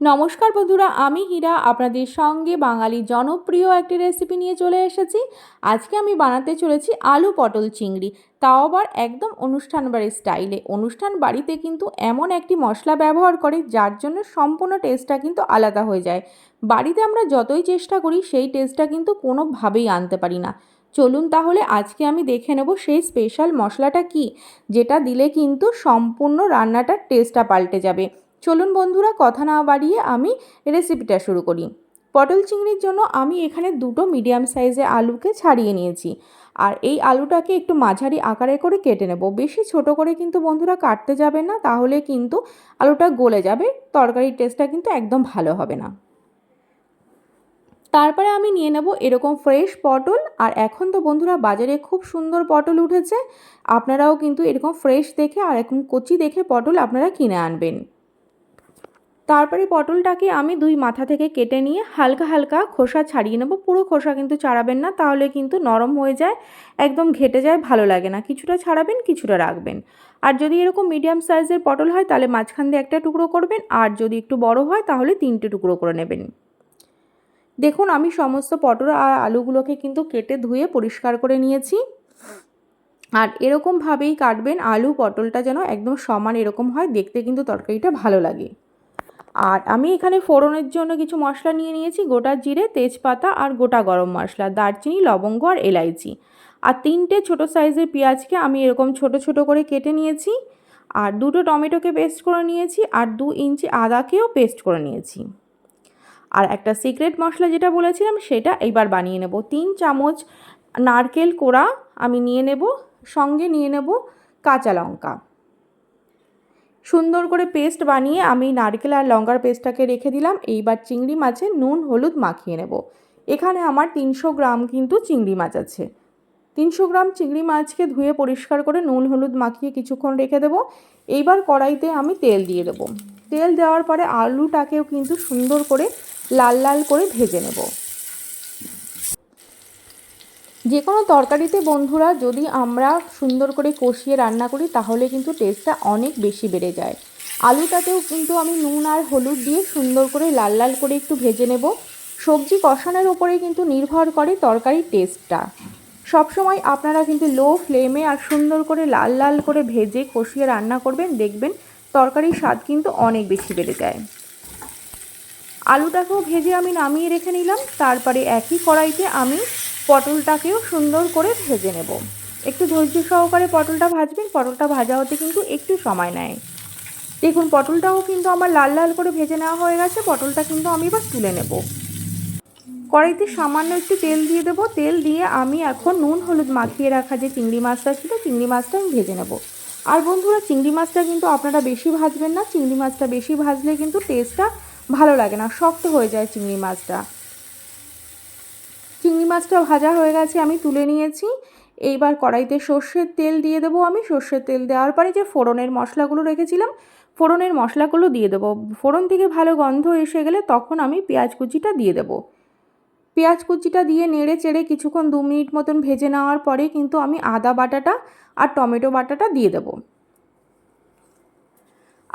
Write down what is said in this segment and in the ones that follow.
নমস্কার বন্ধুরা, আমি হীরা। আপনাদের সঙ্গে বাঙালির জনপ্রিয় একটি রেসিপি নিয়ে চলে এসেছি। আজকে আমি বানাতে চলেছি আলু পটল চিংড়ি। তাও আবার একদম অনুষ্ঠান বাড়ির স্টাইলে অনুষ্ঠান বাড়িতে কিন্তু এমন একটি মশলা ব্যবহার করে, যার জন্য সম্পূর্ণ টেস্টটা কিন্তু আলাদা হয়ে যায়। বাড়িতে আমরা যতই চেষ্টা করি, সেই টেস্টটা কিন্তু কোনোভাবেই আনতে পারি না। চলুন তাহলে আজকে আমি দেখে নেব সেই স্পেশাল মশলাটা কি, যেটা দিলে কিন্তু সম্পূর্ণ রান্নাটার টেস্টটা পাল্টে যাবে। চলুন বন্ধুরা, কথা না বাড়িয়ে আমি রেসিপিটা শুরু করি। পটল চিংড়ির জন্য আমি এখানে দুটো মিডিয়াম সাইজের আলুকে ছাড়িয়ে নিয়েছি। আর এই আলুটাকে একটু মাঝারি আকারে করে কেটে নেব। বেশি ছোট করে কিন্তু বন্ধুরা কাটতে যাবে না, তাহলে কিন্তু আলুটা গলে যাবে, তরকারির টেস্টটা কিন্তু একদম ভালো হবে না। তারপরে আমি নিয়ে নেব এরকম ফ্রেশ পটল। আর এখন তো বন্ধুরা বাজারে খুব সুন্দর পটল উঠেছে। আপনারাও কিন্তু এরকম ফ্রেশ দেখে আর এরকম কচি দেখে পটল আপনারা কিনে আনবেন। তারপরে পটলটাকে আমি দুই মাথা থেকে কেটে নিয়ে হালকা হালকা খোসা ছাড়িয়ে নেব। পুরো খোসা কিন্তু ছাড়াবেন না, তাহলে কিন্তু নরম হয়ে যায়, একদম ঘেটে যায়, ভালো লাগে না। কিছুটা ছাড়াবেন, কিছুটা রাখবেন। আর যদি এরকম মিডিয়াম সাইজের পটল হয়, তাহলে মাঝখান দিয়ে একটা টুকরো করবেন, আর যদি একটু বড় হয়, তাহলে তিনটে টুকরো করে নেবেন। দেখুন, আমি সমস্ত পটল আর আলুগুলোকে কিন্তু কেটে ধুয়ে পরিষ্কার করে নিয়েছি। আর এরকমভাবেই কাটবেন আলু, পটলটা যেন একদম সমান এরকম হয়, দেখতে কিন্তু তরকারিটা ভালো লাগে। আর আমি এখানে ফোড়নের জন্য কিছু মশলা নিয়ে নিয়েছি, গোটা জিরে, তেজপাতা আর গোটা গরম মশলা, দারচিনি, লবঙ্গ আর এলাইচি। আর তিনটে ছোট সাইজের পেঁয়াজকে আমি এরকম ছোট ছোট করে কেটে নিয়েছি। আর দুটো টমেটোকে পেস্ট করে নিয়েছি আর দু ইঞ্চি আদাকেও পেস্ট করে নিয়েছি। আর একটা সিক্রেট মশলা যেটা বলেছিলাম সেটা এইবার বানিয়ে নেব। তিন চামচ নারকেল কোড়া আমি নিয়ে নেব, সঙ্গে নিয়ে নেব কাঁচা লঙ্কা। সুন্দর করে পেস্ট বানিয়ে আমি নারকেল আর লঙ্কার পেস্টটাকে রেখে দিলাম। এইবার চিংড়ি মাছে নুন, হলুদ মাখিয়ে নেব। এখানে আমার তিনশো গ্রাম কিন্তু চিংড়ি মাছ আছে। তিনশো গ্রাম চিংড়ি মাছকে ধুয়ে পরিষ্কার করে নুন, হলুদ মাখিয়ে কিছুক্ষণ রেখে দেবো। এইবার কড়াইতে আমি তেল দিয়ে দেবো। তেল দেওয়ার পরে আলুটাকেও কিন্তু সুন্দর করে লাল লাল করে ভেজে নেব। যে কোনো তরকারিতে বন্ধুরা, যদি আমরা সুন্দর করে কষিয়ে রান্না করি, তাহলে কিন্তু টেস্টটা অনেক বেশি বেড়ে যায়। আলুটাতেও কিন্তু আমি নুন আর হলুদ দিয়ে সুন্দর করে লাল লাল করে একটু ভেজে নেব। সবজি কষানোর ওপরে কিন্তু নির্ভর করে তরকারির টেস্টটা সবসময় আপনারা কিন্তু লো ফ্লেমে আর সুন্দর করে লাল লাল করে ভেজে কষিয়ে রান্না করবেন, দেখবেন তরকারির স্বাদ কিন্তু অনেক বেশি বেড়ে যায়। আলুটাকেও ভেজে আমি নামিয়ে রেখে নিলাম। তারপরে একই কড়াইতে আমি পটলটাকেও সুন্দর করে ভেজে নেব। একটু ধৈর্য সহকারে পটলটা ভাজবেন, পটলটা ভাজা হতে কিন্তু একটু সময় নেয়। দেখুন, পটলটাও কিন্তু আমার লাল লাল করে ভেজে নেওয়া হয়ে গেছে, পটলটা কিন্তু আমি এবার তুলে নেব। কড়াইতে সামান্য একটু তেল দিয়ে দেবো। তেল দিয়ে আমি এখন নুন, হলুদ মাখিয়ে রাখা যে চিংড়ি মাছটা ছিল, চিংড়ি মাছটা আমি ভেজে নেব। আর বন্ধুরা, চিংড়ি মাছটা কিন্তু আপনারা বেশি ভাজবেন না। চিংড়ি মাছটা বেশি ভাজলে কিন্তু টেস্টটা ভালো লাগে না, শক্ত হয়ে যায় চিংড়ি মাছটা। মাছটা ভাজা হয়ে গেছে, আমি তুলে নিয়েছি। এইবার কড়াইতে সর্ষের তেল দিয়ে দেবো আমি। সর্ষের তেল দেওয়ার পরে যে ফোড়নের মশলাগুলো রেখেছিলাম, ফোড়নের মশলাগুলো দিয়ে দেবো। ফোড়ন থেকে ভালো গন্ধ এসে গেলে তখন আমি পেঁয়াজ কুচিটা দিয়ে দেবো। পেঁয়াজ কুচিটা দিয়ে নেড়ে চেড়ে কিছুক্ষণ দু মিনিট মতন ভেজে নেওয়ার পরে কিন্তু আমি আদা বাটাটা আর টমেটো বাটাটা দিয়ে দেবো।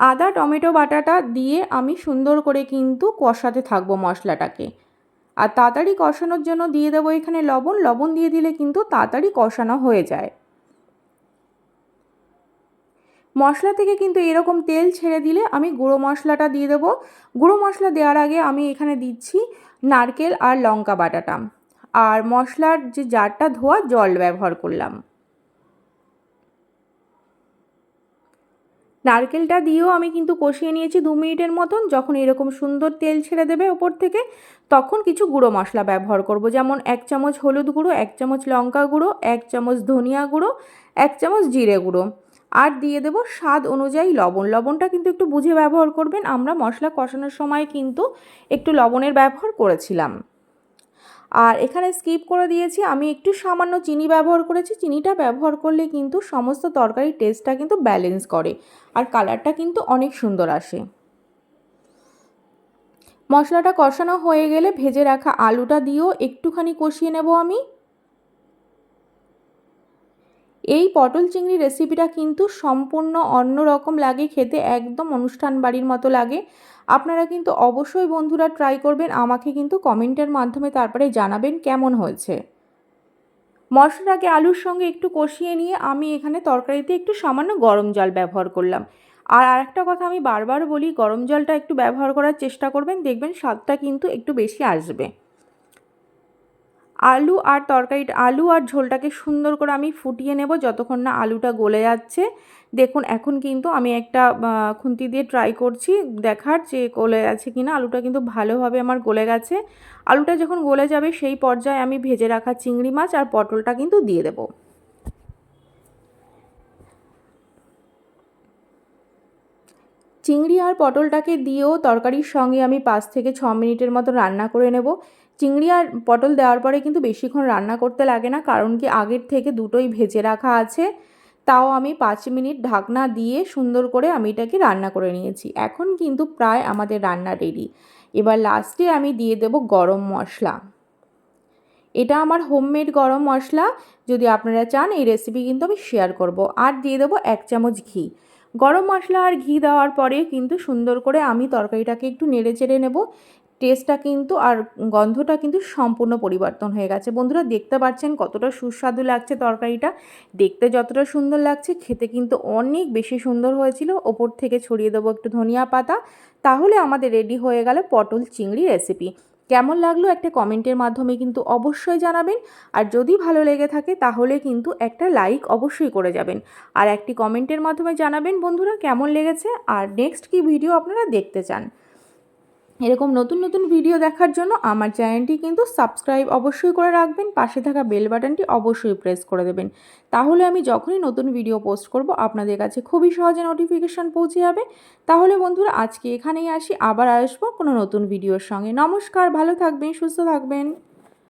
আদা, টমেটো বাটাটা দিয়ে আমি সুন্দর করে কিন্তু কষাতে থাকব মশলাটাকে। আর তাড়াতাড়ি কষানোর জন্য দিয়ে দেবো এখানে লবণ। লবণ দিয়ে দিলে কিন্তু তাড়াতাড়ি কষানো হয়ে যায়। মশলা থেকে কিন্তু এরকম তেল ছেড়ে দিলে আমি গুঁড়ো মশলাটা দিয়ে দেবো। গুঁড়ো মশলা দেওয়ার আগে আমি এখানে দিচ্ছি নারকেল আর লঙ্কা বাটাটা। আর মশলার যে জারটা ধোয়া, জল ব্যবহার করলাম। নারকেলটা দিয়েও আমি কিন্তু কষিয়ে নিয়েছি দু মিনিটের মতন। যখন এরকম সুন্দর তেল ছেড়ে দেবে ওপর থেকে, তখন কিছু গুঁড়ো মশলা ব্যবহার করব। যেমন এক চামচ হলুদ গুঁড়ো, এক চামচ লঙ্কা গুঁড়ো, এক চামচ ধনিয়া গুঁড়ো, এক চামচ জিরে গুঁড়ো। আর দিয়ে দেবো স্বাদ অনুযায়ী লবণ। লবণটা কিন্তু একটু বুঝে ব্যবহার করবেন। আমরা মশলা কষানোর সময় কিন্তু একটু লবণের ব্যবহার করেছিলাম। আর এখানে স্কিপ করে দিয়েছি, আমি একটু সামান্য চিনি ব্যবহার করেছি, চিনিটা ব্যবহার করলে কিন্তু সমস্ত তরকারির টেস্টটা কিন্তু ব্যালেন্স করে আর কালারটা কিন্তু অনেক সুন্দর আসে। মশলাটা কষানো হয়ে গেলে ভেজে রাখা আলুটা দিয়েও একটুখানি কষিয়ে নেব আমি। এই পটল চিংড়ি রেসিপিটা কিন্তু সম্পূর্ণ অন্য রকম লাগে, খেতে একদম অনুষ্ঠান বাড়ির মতো লাগে। আপনারা কিন্তু অবশ্যই বন্ধুরা ট্রাই করবেন, আমাকে কিন্তু কমেন্টের মাধ্যমে তারপরে জানাবেন কেমন হয়েছে। মশলাটাকে আলুর সঙ্গে একটু কষিয়ে নিয়ে আমি এখানে তরকারিতে একটু সামান্য গরম জল ব্যবহার করলাম। আর আরেকটা কথা আমি বারবার বলি, গরম জলটা একটু ব্যবহার করার চেষ্টা করবেন, দেখবেন স্বাদটা কিন্তু একটু বেশি আসবে। আলু আর তরকারিটা আলু আর ঝোলটাকে সুন্দর করে আমি ফুটিয়ে নেব যতক্ষণ না আলুটা গলে যাচ্ছে। দেখুন, এখন কিন্তু আমি একটা খুন্তি দিয়ে ট্রাই করছি দেখার যে গলে আছে কি না আলুটা কিন্তু ভালোভাবে আমার গলে গেছে। আলুটা যখন গলে যাবে সেই পর্যায়ে আমি ভেজে রাখা চিংড়ি মাছ আর পটলটা কিন্তু দিয়ে দেবো। চিংড়ি আর পটলটাকে দিয়েও তরকারির সঙ্গে আমি পাঁচ থেকে ছ মিনিটের মতো রান্না করে নেব। চিংড়ি আর পটল দেওয়ার পরে কিন্তু বেশিক্ষণ রান্না করতে লাগে না, কারণ কি আগের থেকে দুটোই ভেজে রাখা আছে। তাও আমি পাঁচ মিনিট ঢাকনা দিয়ে সুন্দর করে আমি এটাকে রান্না করে নিয়েছি। এখন কিন্তু প্রায় আমাদের রান্না রেডি এবার লাস্টে আমি দিয়ে দেব গরম মশলা। এটা আমার হোমমেড গরম মশলা। যদি আপনারা চান, এই রেসিপি কিন্তু আমি শেয়ার করব। আর দিয়ে দেবো এক চামচ ঘি। গরম মশলা আর ঘি দেওয়ার পরে কিন্তু সুন্দর করে আমি তরকারিটাকে একটু নেড়ে চেড়ে নেব। টেস্টটা কিন্তু আর গন্ধটা কিন্তু সম্পূর্ণ পরিবর্তন হয়ে গেছে। বন্ধুরা, দেখতে পাচ্ছেন কতটা সুস্বাদু লাগছে তরকারিটা। দেখতে যতটা সুন্দর লাগছে, খেতে কিন্তু অনেক বেশি সুন্দর হয়েছিল। ওপর থেকে ছড়িয়ে দেবো একটু ধনিয়া পাতা। তাহলে আমাদের রেডি হয়ে গেল পটল চিংড়ি রেসিপি কেমন লাগল একটা কমেন্টের মাধ্যমে কিন্তু অবশ্যই জানাবেন। আর যদি ভালো লেগে থাকে, তাহলে কিন্তু একটা লাইক অবশ্যই করে যাবেন। আর একটি কমেন্টের মাধ্যমে জানাবেন বন্ধুরা, কেমন লেগেছে? আর নেক্সট কি ভিডিও আপনারা দেখতে চান? এরকম নতুন নতুন ভিডিও দেখার জন্য আমার চ্যানেলটি কিন্তু সাবস্ক্রাইব অবশ্যই করে রাখবেন, পাশে থাকা বেল বাটনটি অবশ্যই প্রেস করে দেবেন। তাহলে আমি যখনই নতুন ভিডিও পোস্ট করব, আপনাদের কাছে খুবই সহজে নোটিফিকেশান পৌঁছে যাবে। তাহলে বন্ধুরা, আজকে এখানেই আসি, আবার আসব কোনো নতুন ভিডিওর সঙ্গে। নমস্কার, ভালো থাকবেন, সুস্থ থাকবেন।